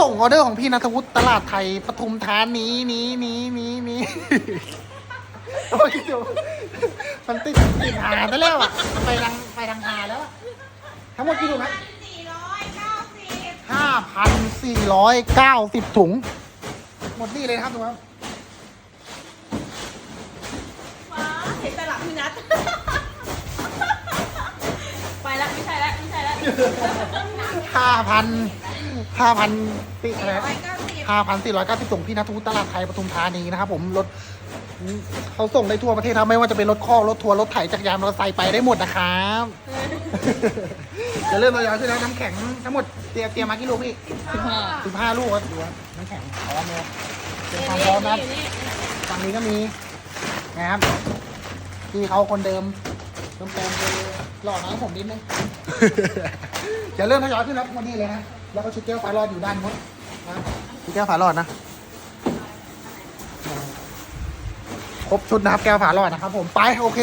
ส่งออเดอร์ของพี่นัทวุฒิตลาดไทยปทุมธานีนี้นี้นี้นี้โอ้ยดูมันติดติดหาไปแล้วอะมันไปทางไปทางหาแล้วอะทั้งหมดกี่ถุงนะสี่ร้อยเก้าสิบห้าพันสี่ร้อยเก้าสิบถุง หมดนี่เลยนะครับทุกคนฟ้าเห็นแต่หลังพี่นัทไปละไม่ใช่ละไม่ใช่ละห้าพัน ห้าพันติดอะไรร้อยเก้าสิบห้าพันสี่ร้อยเก้าสิบถุงพี่นัทวุฒิตลาดไทยปทุมธานีนะครับผมรถเขาส่งได้ทั่วประเทศครับไม่ว่าจะเป็นรถข้อรถทัวร์รถไถจักรยานมอเตอร์ไซค์ไปได้หมดนะครับจะเริ่มทยอยขึ้นแล้วน้ำแข็งทั้งหมดเตรียมเตรียมมากี่ลูกพี่สิบห้าสิบห้าลูกครับดูว่าน้ำแข็งพร้อมเลยเป็นความพร้อมนะฝั่งนี้ก็มีนะครับพี่เขาคนเดิมเติมเติมเลยหล่อน้อยผมนิดนึงจะเริ่มทยอยขึ้นแล้ววันนี้เลยนะ แล้วก็ชุดแก้วฟ้ารอดอยู่ด้านนู้นนะชุดแก้วฟ้ารอดนะ ครบชุดนะครับแก้วฟ้ารอดนะครับผมไปโอเค